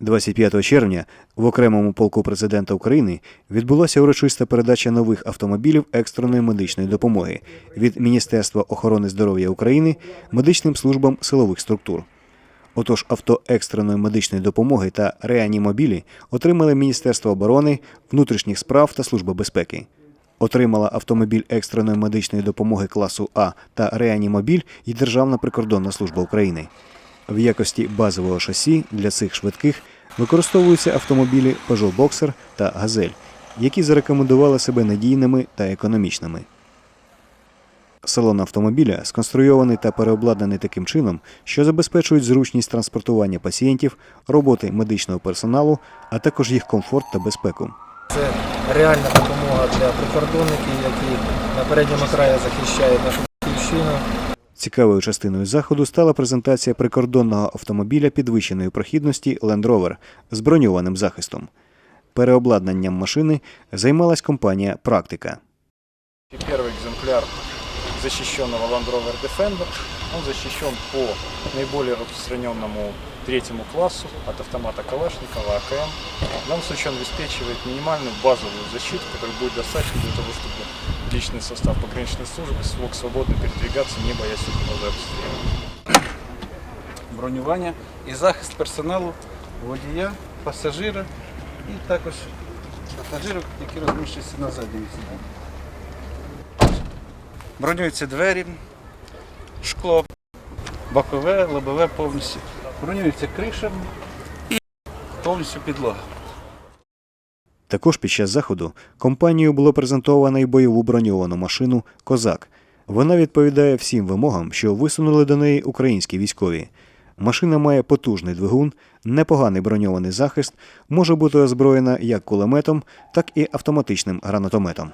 25 червня в окремому полку президента України відбулася урочиста передача нових автомобілів екстреної медичної допомоги від Міністерства охорони здоров'я України медичним службам силових структур. Отож, авто екстреної медичної допомоги та реанімобілі отримали Міністерство оборони, внутрішніх справ та Служба безпеки. Отримала автомобіль екстреної медичної допомоги класу А та реанімобіль і Державна прикордонна служба України. В якості базового шасі для цих швидких використовуються автомобілі Peugeot Boxer та Газель, які зарекомендували себе надійними та економічними. Салон автомобіля сконструйований та переобладнаний таким чином, що забезпечують зручність транспортування пацієнтів, роботи медичного персоналу, а також їх комфорт та безпеку. Це реальна допомога для прикордонників, які на передньому краї захищають нашу батьківщину. Цікавою частиною заходу стала презентація прикордонного автомобіля підвищеної прохідності Land Rover з броньованим захистом. Переобладнанням машини займалась компанія Практика. И Первый экземпляр защищенного Land Rover Defender. Он защищен по наиболее распространенному третьему классу от автомата Калашникова АКМ. В данном случае он обеспечивает минимальную базовую защиту, которая будет достаточно для того, чтобы личный состав пограничной службы смог свободно передвигаться, не боясь угрозы обстрела. бронювання і захист персоналу, водія, пасажира і також пасажирів, які розміщуються на задньому сидінні. Бронюються двері, шкло, бокове, лобове повністю. Бронюється криша і повністю підлога. Також під час заходу компанією було презентовано й бойову броньовану машину Козак. Вона відповідає всім вимогам, що висунули до неї українські військові. Машина має потужний двигун, непоганий броньований захист, може бути озброєна як кулеметом, так і автоматичним гранатометом.